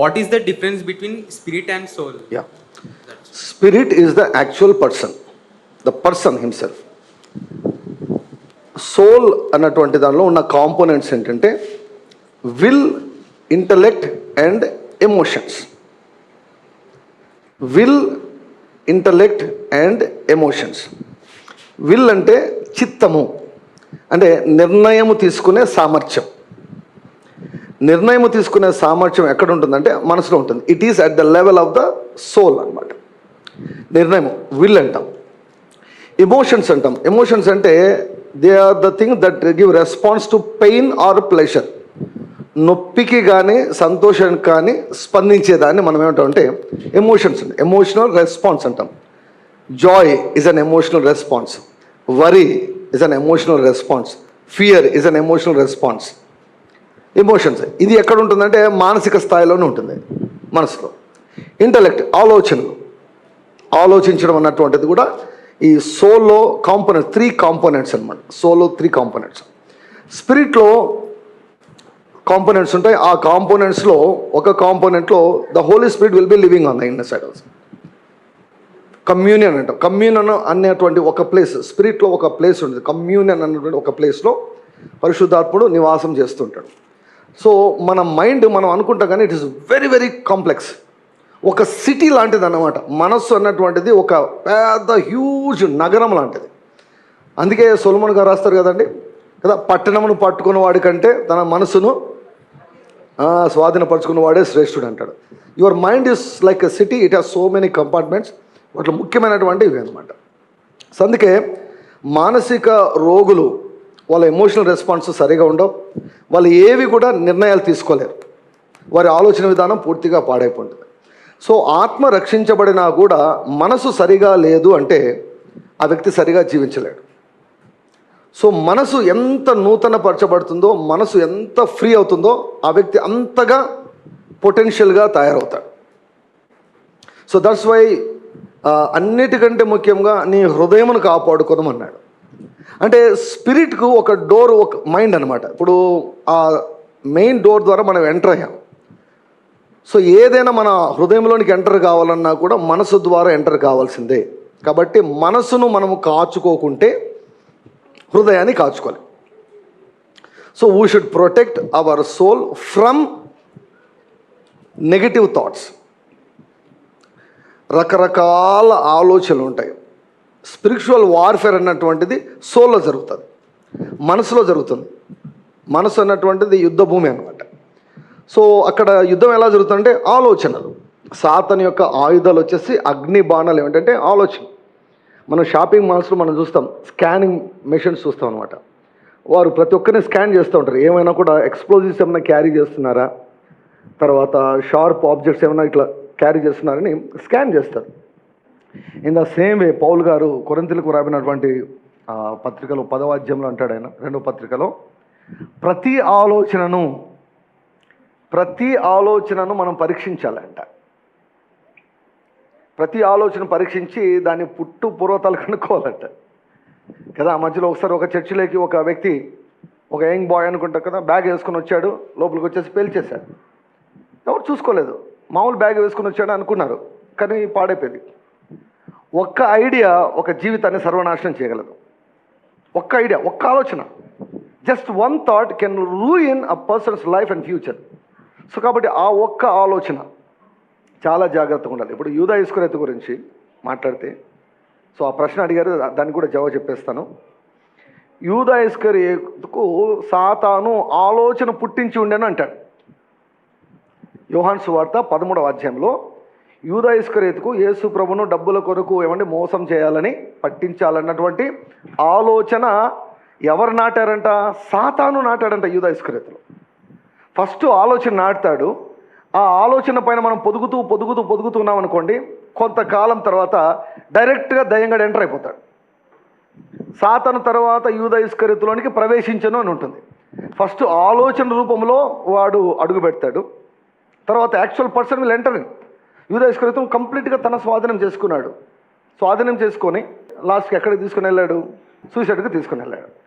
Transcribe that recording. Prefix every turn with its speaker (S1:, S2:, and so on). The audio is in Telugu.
S1: What is the difference between spirit and soul
S2: ya spirit is the actual person the person himself soul అన్నటువంటి దానిలో ఉన్న కాంపోనెంట్స్ ఏంటంటే will intellect and emotions will intellect and emotions will అంటే చిత్తము అంటే నిర్ణయము తీసుకునే సామర్థ్యం. నిర్ణయం తీసుకునే సామర్థ్యం ఎక్కడ ఉంటుందంటే మనసులో ఉంటుంది. It is at the level of the soul అన్నమాట. నిర్ణయం విల్ అంటాం. ఎమోషన్స్ అంటాం. ఎమోషన్స్ అంటే they are the thing that give response to pain or pleasure నొప్పికి కానీ సంతోషానికి కానీ స్పందించేదాన్ని మనం ఏమంటామంటే ఎమోషన్స్ ఎమోషన్స్ ఎమోషనల్ రెస్పాన్స్ అంటాం. Joy is an emotional response worry is an emotional response fear is an emotional response emotions ఇది ఎక్కడ ఉంటుందంటే మానసిక స్థాయిలోనే ఉంటుంది మనసులో. ఇంటలెక్ట్ ఆలోచనలు. ఆలోచించడం అన్నటువంటిది కూడా ఈ సోలో కాంపోనెంట్స్ త్రీ కాంపోనెంట్స్ అనమాట సోలో త్రీ కాంపోనెంట్స్. స్పిరిట్లో కాంపోనెంట్స్ ఉంటాయి. ఆ కాంపోనెంట్స్లో ఒక కాంపోనెంట్లో the Holy Spirit will be living on the inner side also communion అంటాం. కమ్యూనియన్ అనేటువంటి ఒక ప్లేస్ స్పిరిట్లో ఒక ప్లేస్ ఉంటుంది. కమ్యూనియన్ అన్నటువంటి ఒక ప్లేస్లో పరిశుద్ధాత్ముడు నివాసం చేస్తుంటాడు. సో మన మైండ్ మనం అనుకుంటాం కానీ it is very very complex ఒక సిటీ లాంటిది అన్నమాట మనస్సు అన్నటువంటిది ఒక పెద్ద హ్యూజ్ నగరం లాంటిది. అందుకే సొలమన్ గారు రాస్తారు కదండి? కదా పట్టణమును పట్టుకున్న వాడి కంటే తన మనసును ఆ, స్వాధీనపరచుకున్న వాడే శ్రేష్ఠుడు అంటాడు. Your mind is like a city it has so many compartments వాటిలో ముఖ్యమైనటువంటి ఇవి అనమాట సో అందుకే మానసిక రోగులు వాళ్ళ ఎమోషనల్ రెస్పాన్స్ సరిగా ఉండవు. వాళ్ళు ఏవి కూడా నిర్ణయాలు తీసుకోలేరు. వారి ఆలోచన విధానం పూర్తిగా పాడైపోతుంది. సో ఆత్మ రక్షించబడినా కూడా మనసు సరిగా లేదు అంటే ఆ వ్యక్తి సరిగా జీవించలేడు. సో మనసు ఎంత నూతన పరచబడుతుందో మనసు ఎంత ఫ్రీ అవుతుందో ఆ వ్యక్తి అంతగా పొటెన్షియల్గా తయారవుతాడు. సో దట్స్ వై అన్నిటికంటే ముఖ్యంగా నీ హృదయమును కాపాడుకోదమన్నాడు అంటే స్పిరిట్కు ఒక డోర్ ఒక మైండ్ అనమాట ఇప్పుడు ఆ మెయిన్ డోర్ ద్వారా మనం ఎంటర్ అయ్యాం. సో ఏదైనా మన హృదయంలోనికి ఎంటర్ కావాలన్నా కూడా మనసు ద్వారా ఎంటర్ కావాల్సిందే. కాబట్టి మనసును మనము కాచుకోకుంటే హృదయాన్ని కాచుకోవాలి so we should protect our soul from negative thoughts రకరకాల ఆలోచనలు ఉంటాయి. స్పిరిచువల్ వార్ఫేర్ అన్నటువంటిది సోల్లో జరుగుతుంది. మనసులో జరుగుతుంది. మనసు అన్నటువంటిది యుద్ధ భూమి అనమాట సో అక్కడ యుద్ధం ఎలా జరుగుతుందంటే ఆలోచనలు. సాతన్ యొక్క ఆయుధాలు వచ్చేసి అగ్ని బాణాలు ఏమిటంటే ఆలోచన. మనం షాపింగ్ మాల్స్లో మనం చూస్తాం స్కానింగ్ మెషిన్స్ చూస్తాం అనమాట వారు ప్రతి ఒక్కరిని స్కాన్ చేస్తూ ఉంటారు. ఏమైనా కూడా ఎక్స్ప్లోజివ్స్ ఏమైనా క్యారీ చేస్తున్నారా? తర్వాత షార్ప్ ఆబ్జెక్ట్స్ ఏమైనా ఇట్లా క్యారీ చేస్తున్నారని స్కాన్ చేస్తారు. In the same way Paul గారు కొరంతలకు రాబినటువంటి పత్రికలో పదవాద్యంలో అంటాడు ఆయన రెండో పత్రికలో ప్రతి ఆలోచనను ప్రతి ఆలోచనను మనం పరీక్షించాలంట. ప్రతి ఆలోచన పరీక్షించి దాని పుట్టు పూర్వతాలు కనుక్కోవాలంట. కదా ఆ మధ్యలో ఒకసారి ఒక చర్చిలోకి ఒక వ్యక్తి ఒక యంగ్ బాయ్ అనుకుంటా కదా బ్యాగ్ వేసుకొని వచ్చాడు లోపలికి వచ్చేసి పేల్చేశాడు ఎవరు చూసుకోలేదు. మామూలు బ్యాగ్ వేసుకొని వచ్చాడు అనుకున్నారు కానీ పాడైపోయింది. ఒక్క ఐడియా ఒక జీవితాన్ని సర్వనాశనం చేయగలదు. ఒక్క ఐడియా ఒక్క ఆలోచన. Just one thought can ruin a person's life and future. So కాబట్టి ఆ ఒక్క ఆలోచన చాలా జాగ్రత్తగా ఉండాలి. ఇప్పుడు యూదా ఇస్కురెత్ గురించి మాట్లాడితే సో ఆ ప్రశ్న అడిగారు దాన్ని దానికి కూడా జవాబు చెప్పేస్తాను. యూదా ఇస్కరేకు సాతాను ఆలోచన పుట్టించి ఉండేను అంటాడు. యోహాన్స్ వార్త పదమూడవ అధ్యాయంలో యూదా ఇస్కరేతుకు యేసు ప్రభును డబ్బుల కొరకు ఏమంటే మోసం చేయాలని పట్టించాలన్నటువంటి ఆలోచన ఎవరు నాటారంట? సాతాను నాటాడంట యూదా ఇస్కరేతులో ఫస్ట్ ఆలోచన నాటుతాడు. ఆ ఆలోచన పైన మనం పొదుగుతూ పొదుగుతూ పొదుగుతున్నాం అనుకోండి కొంతకాలం తర్వాత డైరెక్ట్గా దయ్యంగా ఎంటర్ అయిపోతాడు. సాతను తర్వాత యూద ఇస్కరితులోనికి ప్రవేశించను అని ఉంటుంది. ఫస్ట్ ఆలోచన రూపంలో వాడు అడుగు పెడతాడు. తర్వాత యాక్చువల్ పర్సన్ వీళ్ళు ఎంటర్ యూదైస్కరితం కంప్లీట్గా తన స్వాధీనం చేసుకున్నాడు. స్వాధీనం చేసుకొని లాస్ట్కి ఎక్కడికి తీసుకుని వెళ్ళాడు? సూసైడ్కి తీసుకుని వెళ్ళాడు.